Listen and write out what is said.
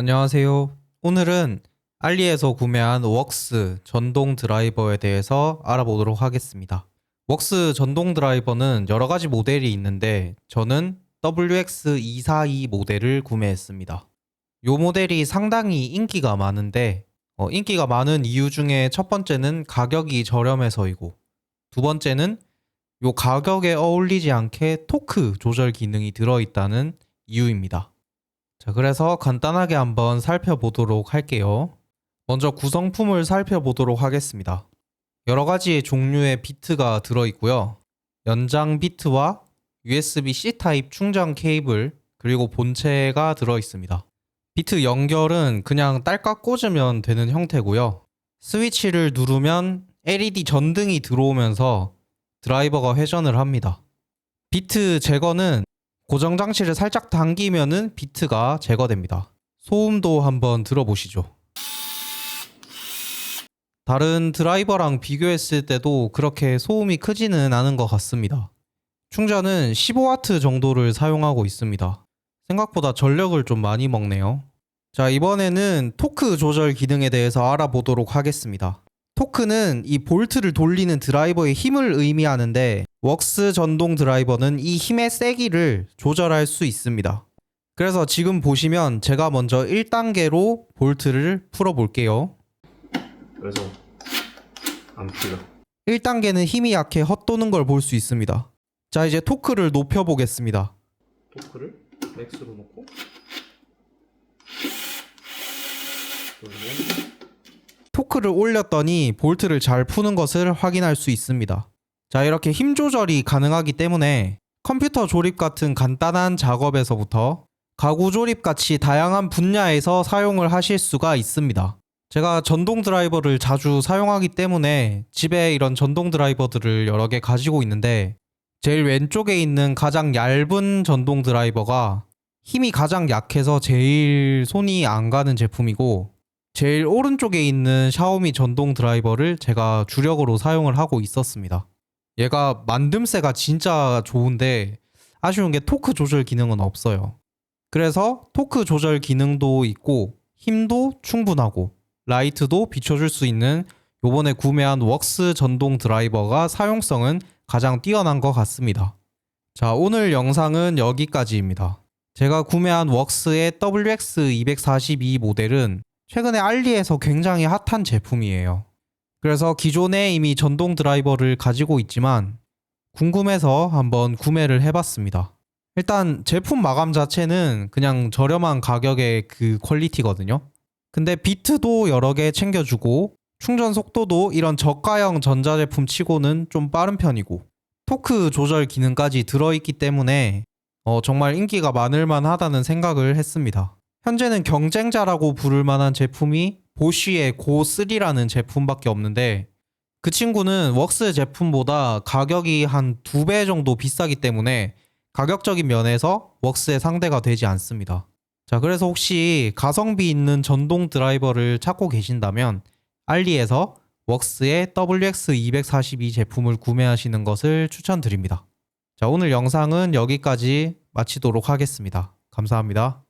안녕하세요. 오늘은 알리에서 구매한 웍스 전동 드라이버에 대해서 알아보도록 하겠습니다. 웍스 전동 드라이버는 여러 가지 모델이 있는데 저는 WX242 모델을 구매했습니다. 이 모델이 상당히 인기가 많은데 어, 인기가 많은 이유 중에 첫 번째는 가격이 저렴해서이고 두 번째는 이 가격에 어울리지 않게 토크 조절 기능이 들어있다는 이유입니다. 자, 그래서 간단하게 한번 살펴보도록 할게요. 먼저 구성품을 살펴보도록 하겠습니다. 여러 가지의 종류의 비트가 들어있고요. 연장 비트와 USB-C 타입 충전 케이블, 그리고 본체가 들어있습니다. 비트 연결은 그냥 딸깍 꽂으면 되는 형태고요. 스위치를 누르면 LED 전등이 들어오면서 드라이버가 회전을 합니다. 비트 제거는 고정 장치를 살짝 당기면은 비트가 제거됩니다. 소음도 한번 들어보시죠. 다른 드라이버랑 비교했을 때도 그렇게 소음이 크지는 않은 것 같습니다. 충전은 15W 정도를 사용하고 있습니다. 생각보다 전력을 좀 많이 먹네요. 자, 이번에는 토크 조절 기능에 대해서 알아보도록 하겠습니다. 토크는 이 볼트를 돌리는 드라이버의 힘을 의미하는데 웍스 전동 드라이버는 이 힘의 세기를 조절할 수 있습니다. 그래서 지금 보시면 제가 먼저 1단계로 볼트를 풀어 볼게요. 그래서 안 풀려. 1단계는 힘이 약해 헛도는 걸 볼 수 있습니다. 자, 이제 토크를 높여 보겠습니다. 토크를 맥스로 놓고 토크를 올렸더니 볼트를 잘 푸는 것을 확인할 수 있습니다. 자, 이렇게 힘 조절이 가능하기 때문에 컴퓨터 조립 같은 간단한 작업에서부터 가구 조립 같이 다양한 분야에서 사용을 하실 수가 있습니다. 제가 전동 드라이버를 자주 사용하기 때문에 집에 이런 전동 드라이버들을 여러 개 가지고 있는데 제일 왼쪽에 있는 가장 얇은 전동 드라이버가 힘이 가장 약해서 제일 손이 안 가는 제품이고 제일 오른쪽에 있는 샤오미 전동 드라이버를 제가 주력으로 사용을 하고 있었습니다. 얘가 만듦새가 진짜 좋은데 아쉬운 게 토크 조절 기능은 없어요. 그래서 토크 조절 기능도 있고 힘도 충분하고 라이트도 비춰줄 수 있는 요번에 구매한 웍스 전동 드라이버가 사용성은 가장 뛰어난 것 같습니다. 자, 오늘 영상은 여기까지입니다. 제가 구매한 웍스의 WX242 모델은 최근에 알리에서 굉장히 핫한 제품이에요. 그래서 기존에 이미 전동 드라이버를 가지고 있지만 궁금해서 한번 구매를 해봤습니다. 일단 제품 마감 자체는 그냥 저렴한 가격의 그 퀄리티거든요. 근데 비트도 여러 개 챙겨주고 충전 속도도 이런 저가형 전자제품 치고는 좀 빠른 편이고 토크 조절 기능까지 들어있기 때문에 어, 정말 인기가 많을 만하다는 생각을 했습니다. 현재는 경쟁자라고 부를 만한 제품이 보쉬의 고3라는 제품밖에 없는데 그 친구는 웍스 제품보다 가격이 한 두 배 정도 비싸기 때문에 가격적인 면에서 웍스의 상대가 되지 않습니다. 자, 그래서 혹시 가성비 있는 전동 드라이버를 찾고 계신다면 알리에서 웍스의 WX242 제품을 구매하시는 것을 추천드립니다. 자, 오늘 영상은 여기까지 마치도록 하겠습니다. 감사합니다.